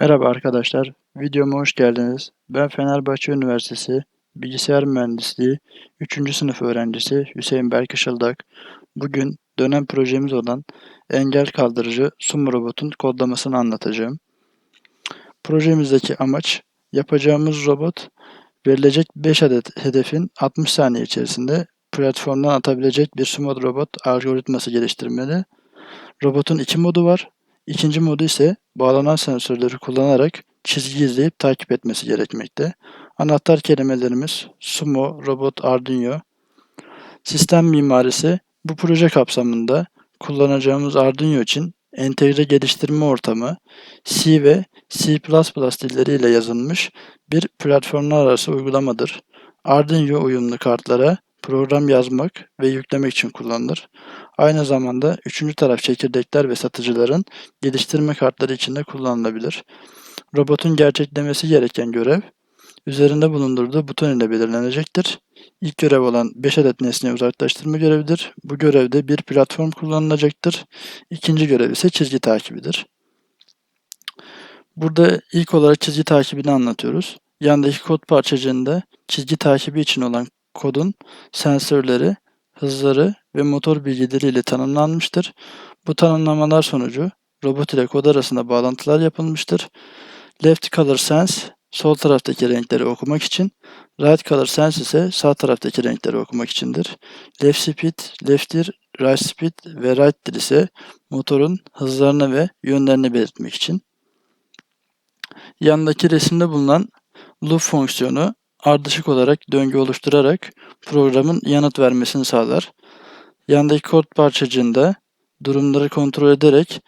Merhaba arkadaşlar, videoma hoş geldiniz. Ben Fenerbahçe Üniversitesi Bilgisayar Mühendisliği 3. sınıf öğrencisi Hüseyin Berk. Bugün dönem projemiz olan engel kaldırıcı sumo robotun kodlamasını anlatacağım. Projemizdeki amaç yapacağımız robot verilecek 5 adet hedefin 60 saniye içerisinde platformdan atabilecek bir sumo robot algoritması geliştirmeli. Robotun iki modu var. İkinci modu ise bağlanan sensörleri kullanarak çizgi izleyip takip etmesi gerekmekte. Anahtar kelimelerimiz Sumo, Robot, Arduino. Sistem mimarisi bu proje kapsamında kullanacağımız Arduino için entegre geliştirme ortamı C ve C++ dilleriyle yazılmış bir platformlar arası uygulamadır. Arduino uyumlu kartlara program yazmak ve yüklemek için kullanılır. Aynı zamanda üçüncü taraf çekirdekler ve satıcıların geliştirme kartları için de kullanılabilir. Robotun gerçeklemesi gereken görev üzerinde bulundurduğu buton ile belirlenecektir. İlk görev olan 5 adet nesneyi uzaklaştırma görevidir. Bu görevde bir platform kullanılacaktır. İkinci görev ise çizgi takibidir. Burada ilk olarak çizgi takibini anlatıyoruz. Yandaki kod parçacığında çizgi takibi için olan kodun sensörleri, hızları ve motor bilgileriyle tanımlanmıştır. Bu tanımlamalar sonucu robot ile kod arasında bağlantılar yapılmıştır. Left Color Sense sol taraftaki renkleri okumak için, Right Color Sense ise sağ taraftaki renkleri okumak içindir. Left Speed, Left Ear, Right Speed ve Right Ear ise motorun hızlarını ve yönlerini belirtmek için. Yandaki resimde bulunan loop fonksiyonu ardışık olarak döngü oluşturarak programın yanıt vermesini sağlar. Yandaki kod parçacığında durumları kontrol ederek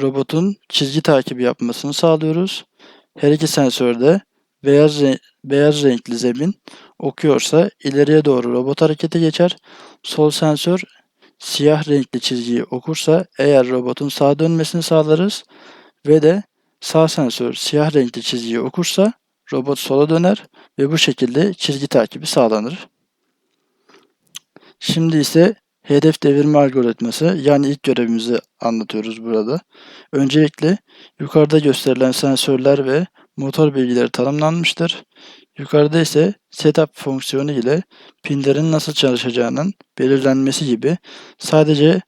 robotun çizgi takibi yapmasını sağlıyoruz. Her iki sensörde beyaz, beyaz renkli zemin okuyorsa ileriye doğru robot harekete geçer. Sol sensör siyah renkli çizgiyi okursa eğer robotun sağa dönmesini sağlarız ve de sağ sensör siyah renkli çizgiyi okursa robot sola döner ve bu şekilde çizgi takibi sağlanır. Şimdi ise hedef devirme algoritması yani ilk görevimizi anlatıyoruz burada. Öncelikle yukarıda gösterilen sensörler ve motor bilgileri tanımlanmıştır. Yukarıda ise setup fonksiyonu ile pinlerin nasıl çalışacağının belirlenmesi gibi sadece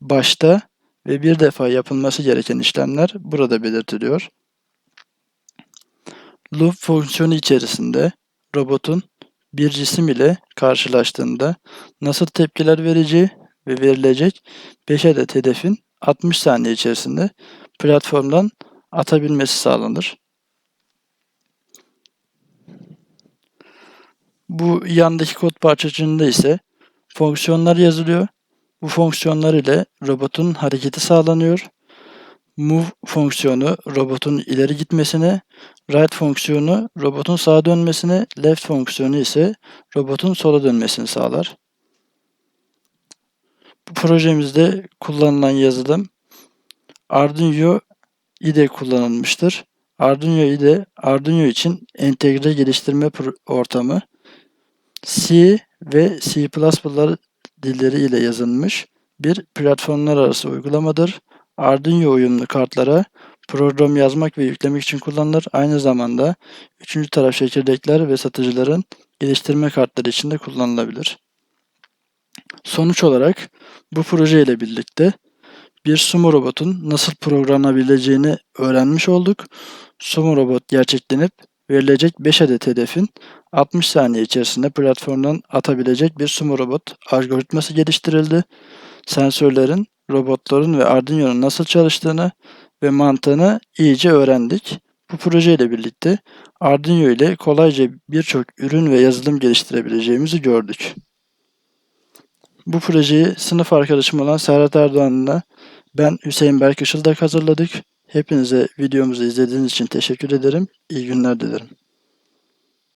başta ve bir defa yapılması gereken işlemler burada belirtiliyor. Loop fonksiyonu içerisinde robotun bir cisim ile karşılaştığında nasıl tepkiler vereceği ve verilecek 5 adet hedefin 60 saniye içerisinde platformdan atabilmesi sağlanır. Bu yandaki kod parçacığında ise fonksiyonlar yazılıyor. Bu fonksiyonlar ile robotun hareketi sağlanıyor. Move fonksiyonu robotun ileri gitmesini, right fonksiyonu robotun sağa dönmesini, left fonksiyonu ise robotun sola dönmesini sağlar. Bu projemizde kullanılan yazılım Arduino IDE kullanılmıştır. Arduino IDE, Arduino için entegre geliştirme ortamı C ve C++ dilleri ile yazılmış bir platformlar arası uygulamadır. Arduino uyumlu kartlara program yazmak ve yüklemek için kullanılır. Aynı zamanda üçüncü taraf çekirdekler ve satıcıların geliştirme kartları için de kullanılabilir. Sonuç olarak bu proje ile birlikte bir sumo robotun nasıl programlanabileceğini öğrenmiş olduk. Sumo robot gerçeklenip verilecek 5 adet hedefin 60 saniye içerisinde platformdan atabilecek bir sumo robot algoritması geliştirildi. Sensörlerin, robotların ve Arduino'nun nasıl çalıştığını ve mantığını iyice öğrendik. Bu proje ile birlikte Arduino ile kolayca birçok ürün ve yazılım geliştirebileceğimizi gördük. Bu projeyi sınıf arkadaşım olan Serhat Erdoğan'la ben Hüseyin Berk Işıldak hazırladık. Hepinize videomuzu izlediğiniz için teşekkür ederim. İyi günler dilerim.